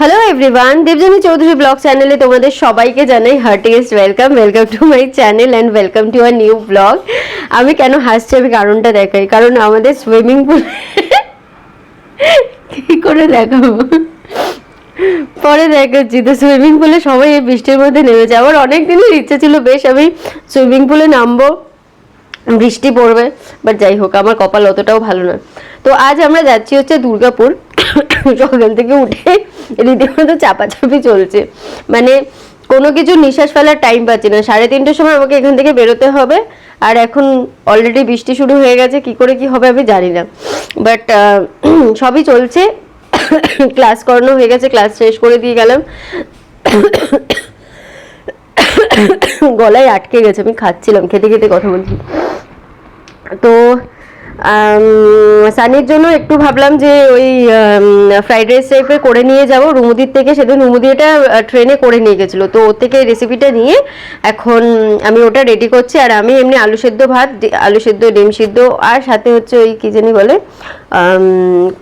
Hello everyone Debjani Chowdhury blog চ্যানেলে তোমাদের সবাইকে জানাই heartiest welcome welcome to my channel and welcome to our new blog আমি কেন হাসছি? আমি কারণটা দেখাই। কারণ আমাদের সুইমিং পুল কী করে দেখাবো? পরে দেখাচ্ছি। তো সুইমিং পুলে সবাই এই বৃষ্টির মধ্যে নেমেছে আমার অনেক দিনের ইচ্ছে ছিল, বেশ আমি সুইমিং পুলে নামবো। বৃষ্টি পড়বে বাট যাই হোক, আমার কপাল অতটাও ভালো না। তো আজ আমরা যাচ্ছি হচ্ছে দুর্গাপুর। সকাল থেকে উঠে রীতিমতো চাপাচাপি চলছে। মানে কোনো কিছু নিঃশ্বাস ফেলার টাইম পাচ্ছি না। সাড়ে তিনটের সময় আমাকে এখান থেকে বেরোতে হবে। আর এখন অলরেডি বৃষ্টি শুরু হয়ে গেছে, কি করে কি হবে আমি জানি না। বাট সবই চলছে। ক্লাস করানো হয়ে গেছে ক্লাস শেষ করে দিয়ে গেলাম। গলায় আটকে গেছে, আমি খাচ্ছিলাম, খেতে খেতে কথা বলছি। তো সানির জন্য একটু ভাবলাম যে ওই ফ্রাইড রাইস টাইপের করে নিয়ে যাব। রুমুদির থেকে সেদিন রুমুদি এটা ট্রেনে করে নিয়ে গেছিল। তো ওর থেকে রেসিপিটা নিয়ে এখন আমি ওটা রেডি করছি। আর আমি এমনি আলু সেদ্ধ ভাত আলু সেদ্ধ, ডিম সিদ্ধ, আর সাথে হচ্ছে ওই কী জানি বলে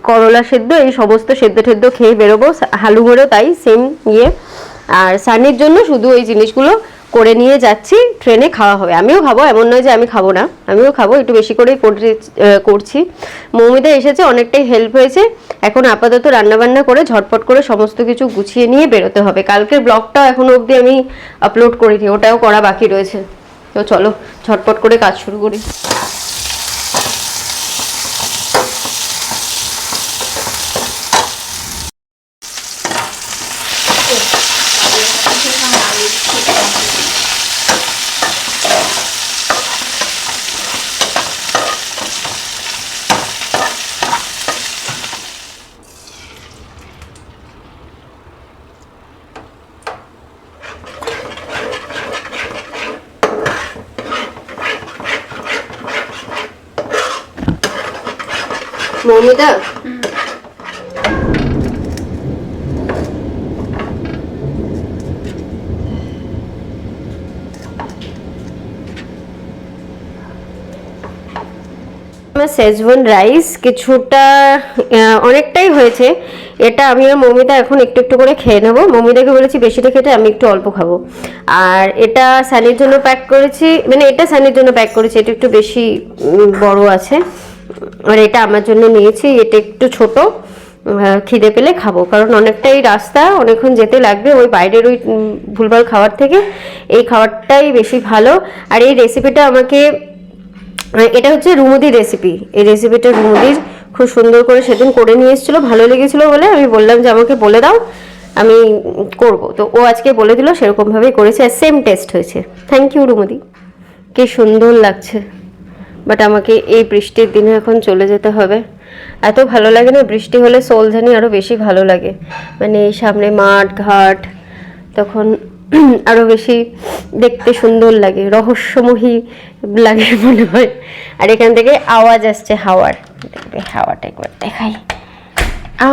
করলা সেদ্ধ, এই সমস্ত সেদ্ধ টেদ্ধ খেয়ে বেরোবো। হালুমেরও তাই সেম ইয়ে। আর সানির জন্য শুধু ওই জিনিসগুলো করে নিয়ে যাচ্ছি, ট্রেনে খাওয়া হবে। আমিও খাব, এমন নয় যে আমি খাব না। আমিও খাব, একটু বেশি করেই করে- করছি। মৌমিতা এসেছে, অনেকটাই হেল্প হয়েছে। এখন আপাতত রান্নাবান্না করে ঝটপট করে সমস্ত কিছু গুছিয়ে নিয়ে বেরোতে হবে। কালকের ব্লগটাও এখনও অবধি আমি আপলোড করিনি, ওটাও করা বাকি রয়েছে। তো চলো, ঝটপট করে কাজ শুরু করি। মৌমিতা আমার সেজওয়ান রাইস কিছুটা অনেকটাই হয়েছে। এটা আমি আর মৌমিতা এখন একটু একটু করে খেয়ে নেব। মৌমিতাকে বলেছি বেশিটা খেতে, আমি একটু অল্প খাব। আর এটা সানির জন্য প্যাক করেছি মানে এটা সানির জন্য প্যাক করেছি, এটা একটু বেশি বড় আছে। আর এটা আমার জন্য নিয়েছি, এটা একটু ছোট। খিদে পেলে খাব, কারণ অনেকটাই রাস্তা, অনেকক্ষণ যেতে লাগবে ওই বাইরের ওই ভুলভাল খাবার থেকে। এই খাবারটাই বেশি ভালো। আর এই রেসিপিটা আমাকে মানে এটা হচ্ছে রুমুদির রেসিপি এই রেসিপিটা রুমুদির খুব সুন্দর করে সেদিন করে নিয়ে এসেছিল, ভালো লেগেছিলো বলে আমি বললাম যে আমাকে বলে দাও, আমি করব। তো ও আজকে বলে দিল, সেরকমভাবেই করেছে, আর সেম টেস্ট হয়েছে। থ্যাংক ইউ রুমুদি। কি সুন্দর লাগছে। বাট আমাকে এই বৃষ্টির দিনে এখন চলে যেতে হবে। এত ভালো লাগে না, বৃষ্টি হলে সোলঝানি আরও বেশি ভালো লাগে। মানে এই সামনে মাঠ, ঘাট, তখন আরও বেশি দেখতে সুন্দর লাগে, রহস্যময়ী লাগে মনে হয়। আর এখান থেকে আওয়াজ আসছে হাওয়ার। দেখবে, হাওয়াটা একবার দেখাই। আ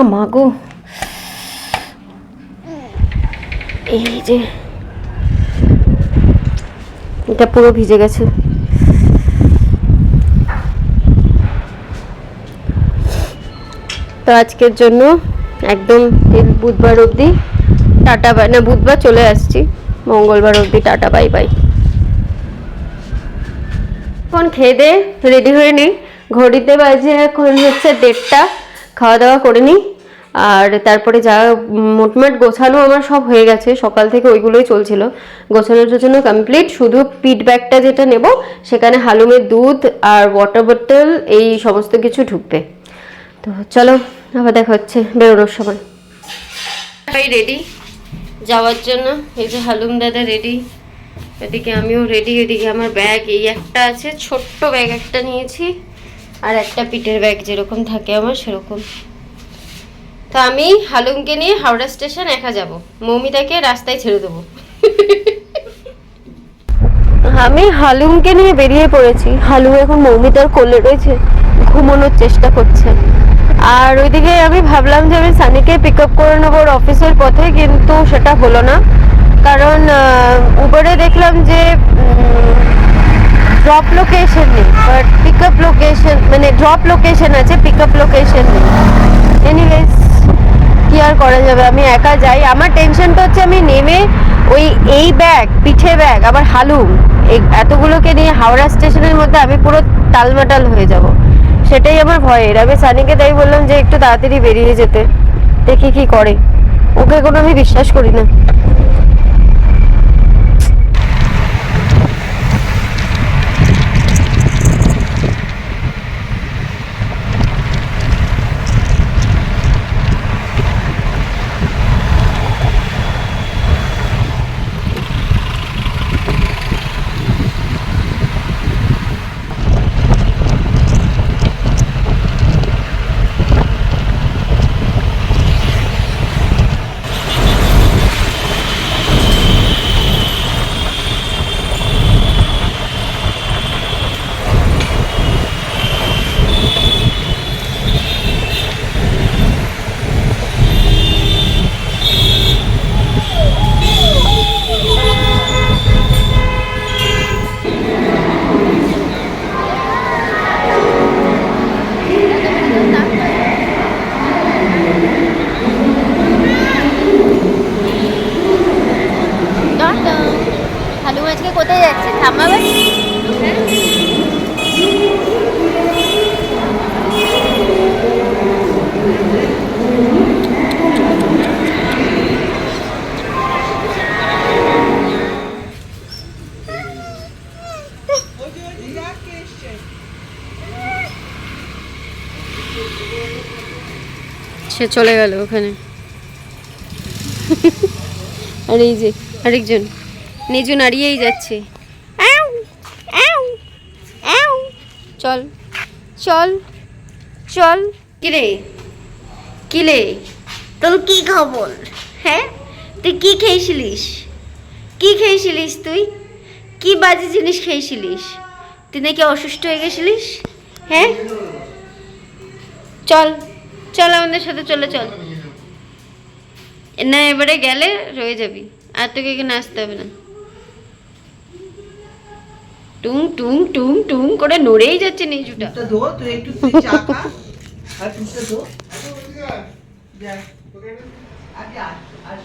এই যে, এটা পুরো ভিজে গেছে। আজকের জন্য একদম বুধবার অবধি টাটা বাই না, বুধবার চলে আসছি। মঙ্গলবার অবধি টাটা, বাই বাই। এখন খেয়ে দে, রেডি হয়ে নিই ঘড়িতে বাজে এখন হচ্ছে দেড়টা। খাওয়া দাওয়া করে নিই আর তারপরে যা মোটমাট গোছানো আমার সব হয়ে গেছে। সকাল থেকে ওইগুলোই চলছিল। গোছানোর জন্য কমপ্লিট শুধু পিট ব্যাগটা যেটা নেব, সেখানে হালুমের দুধ আর ওয়াটার বোতল এই সমস্ত কিছু ঢুকবে। তো চলো আবার দেখা হচ্ছে বেরোনোর সময়। সবাই রেডি যাওয়ার জন্য? এই যে হালুম দাদা রেডি এদিকে আমিও রেডি এদিকে আমার ব্যাগ এই একটা আছে ছোট্ট ব্যাগ একটা নিয়েছি আর একটা পিঠের ব্যাগ যেরকম থাকে আমার সেরকম। তো আমি হালুমকে নিয়ে হাওড়া স্টেশন একা যাব। মৌমিতাকে রাস্তায় ছেড়ে দেবো। আমি হালুমকে নিয়ে বেরিয়ে পড়েছি। হালুম এখন মৌমিতার কোলে রয়েছে ঘুমানোর চেষ্টা করছে। আর ওইদিকে আমি ভাবলাম যে আমি সানিকে পিক আপ করে নেব ওর অফিসের পথে, কিন্তু সেটা হলো না। কারণ উবারে দেখলাম যে ড্রপ লোকেশন নেই বাট পিক আপ লোকেশন মানে ড্রপ লোকেশন আছে পিক আপ লোকেশন নেই। এনিওয়েজ কি আর করা যাবে? আমি একা যাই। আমার টেনশনটা হচ্ছে আমি নেমে ওই এই ব্যাগ পিঠে ব্যাগ আবার হালুম, এই এতগুলোকে নিয়ে হাওড়া স্টেশনের মধ্যে আমি পুরো টালমাটাল হয়ে যাব। সেটাই আমার ভয়। এর আমি সানিকে তাই বললাম যে একটু তাড়াতাড়ি বেরিয়ে যেতে। দেখি কি করে। ওকে কোনো আমি বিশ্বাস করি না হালু আজকে কোথায় যাচ্ছে থামাবে সে চলে গেল ওখানে। আর এই যে আরেকজন। নিজু নাড়িয়েই যাচ্ছে। চল চল চল। কিরে? কিলে তোর কি খবর? হ্যাঁ? তুই কি খেয়েছিলিস? কি খেয়েছিলিস তুই? কি বাজে জিনিস খেয়েছিলিস? তুই নাকি অসুস্থ হয়ে গেছিলিস? হ্যাঁ? চল চল আমাদের সাথে চলে চল। না এবারে গেলে রয়ে যাবি। আর তোকে এখানে আসতে হবে না। টুং টুং টুং টুং করে নড়েই যাচ্ছে নিজুটা দো তুই একটু তুই চা খা। আর দুধটা দো যা। আগে আস,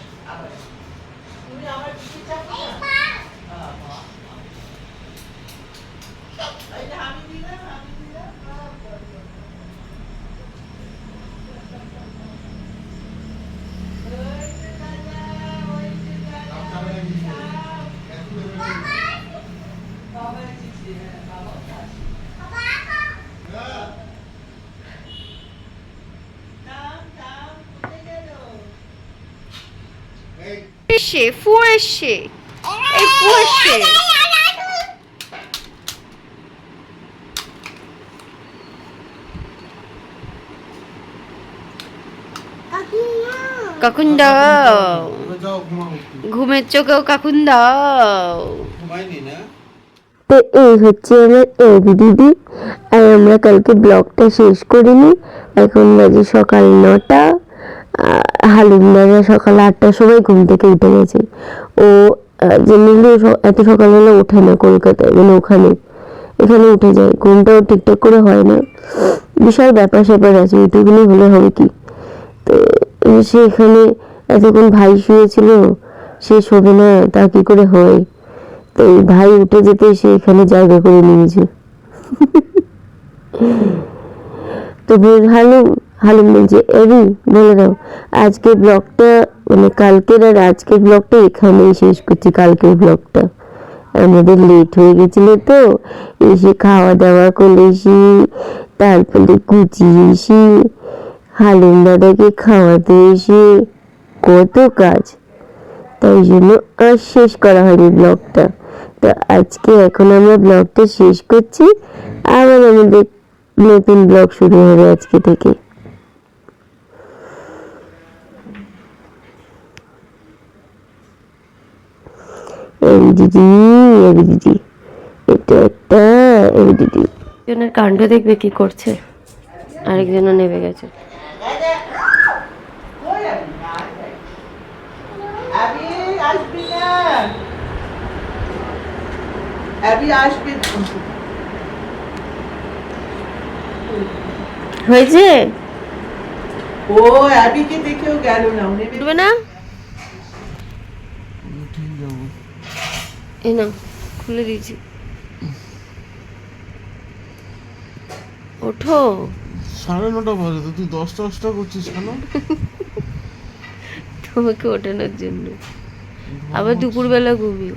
এসে ফু এসে। এই ফু এসে। কাকুন দাও ঘুমের চোখেও কাকুন দাও তো এই হচ্ছে আমার এবি দিদি আর আমরা কালকে ব্লগটা শেষ করিনি। এখন বাজে সকাল নটা। হালিম দাদা সকাল আটটার সময় ঘুম থেকে উঠে গেছে। ও জেনারেলি এত সকালবেলা ওঠে না কলকাতায় মানে ওখানে। এখানে উঠে যায়। ঘুমটাও ঠিকঠাক করে হয় না। বিশাল ব্যাপার স্যাপার আছে ওইটুকুনি হলে হবে কি? তো সে এখানে এতক্ষণ ভাই শুয়েছিল সে শোবে না, তা কি করে হয়? তো ভাই উঠে যেতে সে এখানে জায়গা করে নিয়েছে তো হালুম হালুম বলছে এবি বলে দাও, আজকে ব্লগটা মানে কালকের আর আজকের ব্লগটা এখানেই শেষ করছি, কালকের ব্লগটা। আমাদের লেট হয়ে গেছিল তো, এসে খাওয়া দাওয়া করে এসি, তারপরে কুচি এসি, হালুম দাদাকে খাওয়াতে এসে, কত কাজ। তাই জন্য আর শেষ করা হয়নি ব্লগটা। তো আজকে এখন আমরা ব্লগটা শেষ করছি। আবার আমাদের নতুন ব্লগ শুরু হবে আজকে থেকে। এবি দিদি এটা একটা এবি দিদি। জনের কাণ্ড দেখবে কি করছে আরেকজনও নেমে গেছে। কই আসবি হয়েছে ও অ্যাবিকে দেখেও গেল না উনি এই না খুলে দিয়েছি ওঠো সাড়ে নটা বাজে তো তুই দশটা দশটা করছিস কেন তোমাকে ওঠানোর জন্য আবার দুপুরবেলা ঘুমিও